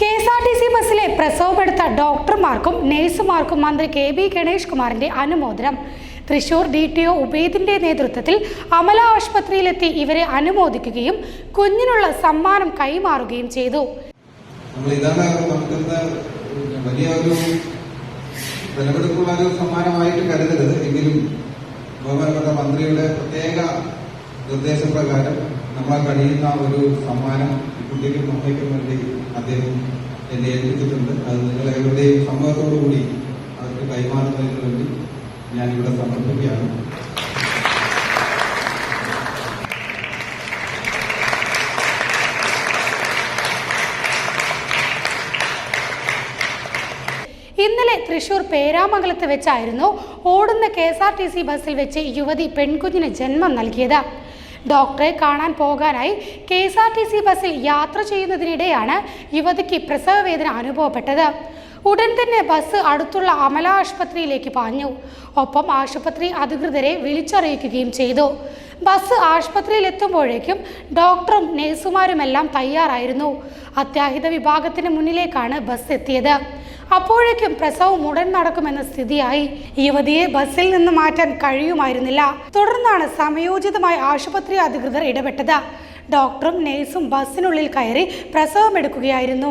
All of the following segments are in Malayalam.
K S R T C ബസ്സിലെ പ്രസവമെടുത്ത ഡോക്ടർമാർക്കും നഴ്സുമാർക്കും മന്ത്രി കെ ബി ഗണേഷ് കുമാറിന്റെ അനുമോദനം. തൃശൂർ ഡി ടി ഒ ഉബൈദിന്റെ നേതൃത്വത്തിൽ അമല ആശുപത്രിയിലെത്തി ഇവരെ അനുമോദിക്കുകയും കുഞ്ഞിനുള്ള സമ്മാനം കൈമാറുകയും ചെയ്തു. സമ്മാനമായിട്ട് കരുതരുത്. എങ്കിലും ബഹുമാനപ്പെട്ട മന്ത്രിയുടെ പ്രത്യേക നിർദ്ദേശപ്രകാരം നമ്മളെ കഴിയുന്ന ഒരു സമ്മാനം കുട്ടികൾ അമ്മയ്ക്കും വേണ്ടി അദ്ദേഹം എന്നെ ഏൽപ്പിച്ചിട്ടുണ്ട്. അത് നിങ്ങളെവരുടെയും സമ്മതത്തോടു കൂടി അവർക്ക് കൈമാറുന്നതിന് വേണ്ടി ഞാനിവിടെ സമർപ്പിക്കുകയാണ്. ഇന്നലെ തൃശൂർ പേരാമംഗലത്ത് വെച്ചായിരുന്നു ഓടുന്ന K S R T C ബസ്സിൽ വെച്ച് യുവതി പെൺകുഞ്ഞിന് ജന്മം നൽകിയത്. ഡോക്ടറെ കാണാൻ പോകാനായി K S R T C ബസ്സിൽ യാത്ര ചെയ്യുന്നതിനിടെയാണ് യുവതിക്ക് പ്രസവവേദന അനുഭവപ്പെട്ടത്. ഉടൻ തന്നെ ബസ് അടുത്തുള്ള അമല ആശുപത്രിയിലേക്ക് പാഞ്ഞു. ഒപ്പം ആശുപത്രി അധികൃതരെ വിളിച്ചറിയിക്കുകയും ചെയ്തു. ബസ് ആശുപത്രിയിൽ എത്തുമ്പോഴേക്കും ഡോക്ടറും നേഴ്സുമാരുമെല്ലാം തയ്യാറായിരുന്നു. അത്യാഹിത വിഭാഗത്തിന് മുന്നിലേക്കാണ് ബസ് എത്തിയത്. അപ്പോഴേക്കും പ്രസവം ഉടൻ നടക്കുമെന്ന സ്ഥിതിയായി. യുവതിയെ ബസ്സിൽ നിന്ന് മാറ്റാൻ കഴിയുമായിരുന്നില്ല. തുടർന്നാണ് സമയോചിതമായി ആശുപത്രി അധികൃതർ ഇടപെട്ടത്. ഡോക്ടറും നഴ്സും ബസ്സിനുള്ളിൽ കയറി പ്രസവമെടുക്കുകയായിരുന്നു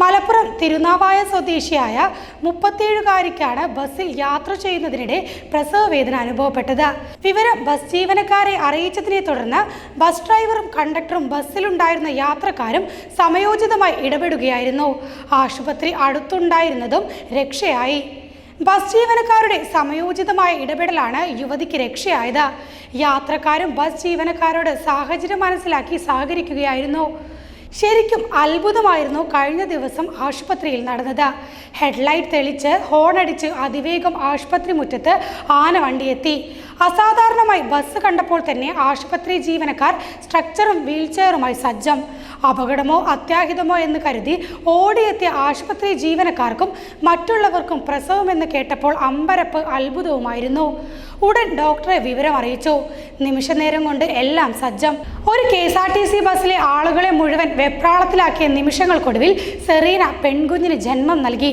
മലപ്പുറം തിരുനാവായ സ്വദേശിയായ മുപ്പത്തിയേഴുകാരിക്കാണ് ബസ്സിൽ യാത്ര ചെയ്യുന്നതിനിടെ പ്രസവ വേദന അനുഭവപ്പെട്ടത്. വിവരം ബസ് ജീവനക്കാരെ അറിയിച്ചതിനെ തുടർന്ന് ബസ് ഡ്രൈവറും കണ്ടക്ടറും ബസ്സിലുണ്ടായിരുന്ന യാത്രക്കാരും സമയോചിതമായി ഇടപെടുകയായിരുന്നു. ആശുപത്രി അടുത്തുണ്ടായിരുന്നതും രക്ഷയായി. ബസ് ജീവനക്കാരുടെ സമയോചിതമായ ഇടപെടലാണ് യുവതിക്ക് രക്ഷയായത്. യാത്രക്കാരും ബസ് ജീവനക്കാരോട് സാഹചര്യം മനസ്സിലാക്കി സഹകരിക്കുകയായിരുന്നു. ശരിക്കും അത്ഭുതമായിരുന്നു കഴിഞ്ഞ ദിവസം ആശുപത്രിയിൽ നടന്നത്. ഹെഡ്ലൈറ്റ് തെളിച്ച് ഹോണടിച്ച് അതിവേഗം ആശുപത്രി മുറ്റത്ത് ആന വണ്ടിയെത്തി. അസാധാരണമായി ബസ് കണ്ടപ്പോൾ തന്നെ ആശുപത്രി ജീവനക്കാർ സ്ട്രക്ചറും വീൽചെയറുമായി സജ്ജം. അപകടമോ അത്യാഹിതമോ എന്ന് കരുതി ഓടിയെത്തിയ ആശുപത്രി ജീവനക്കാർക്കും മറ്റുള്ളവർക്കും പ്രസവമെന്ന് കേട്ടപ്പോൾ അമ്പരപ്പ് അത്ഭുതവുമായിരുന്നു. ഉടൻ ഡോക്ടറെ വിവരം അറിയിച്ചു. നിമിഷനേരം കൊണ്ട് എല്ലാം സജ്ജം. ഒരു K S R T C ബസ്സിലെ ആളുകളെ മുഴുവൻ വെപ്രാളത്തിലാക്കിയ നിമിഷങ്ങൾക്കൊടുവിൽ സെറീന പെൺകുഞ്ഞിന് ജന്മം നൽകി.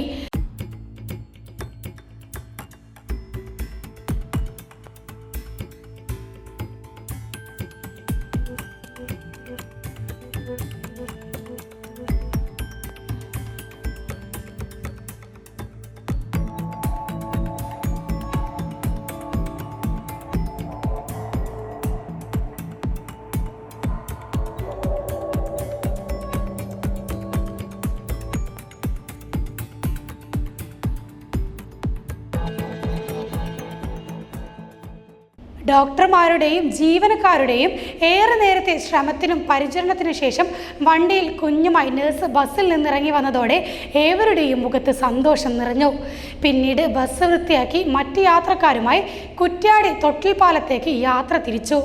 ഡോക്ടർമാരുടെയും ജീവനക്കാരുടെയും ഏറെ നേരത്തെ ശ്രമത്തിനും പരിചരണത്തിനു ശേഷം വണ്ടിയിൽ കുഞ്ഞുമായി നഴ്സ് ബസ്സിൽ നിന്നിറങ്ങി വന്നതോടെ ഏവരുടെയും മുഖത്ത് സന്തോഷം നിറഞ്ഞു. പിന്നീട് ബസ് വൃത്തിയാക്കി മറ്റ് യാത്രക്കാരുമായി കുറ്റ്യാടി തൊട്ടിൽപ്പാലത്തേക്ക് യാത്ര തിരിച്ചു.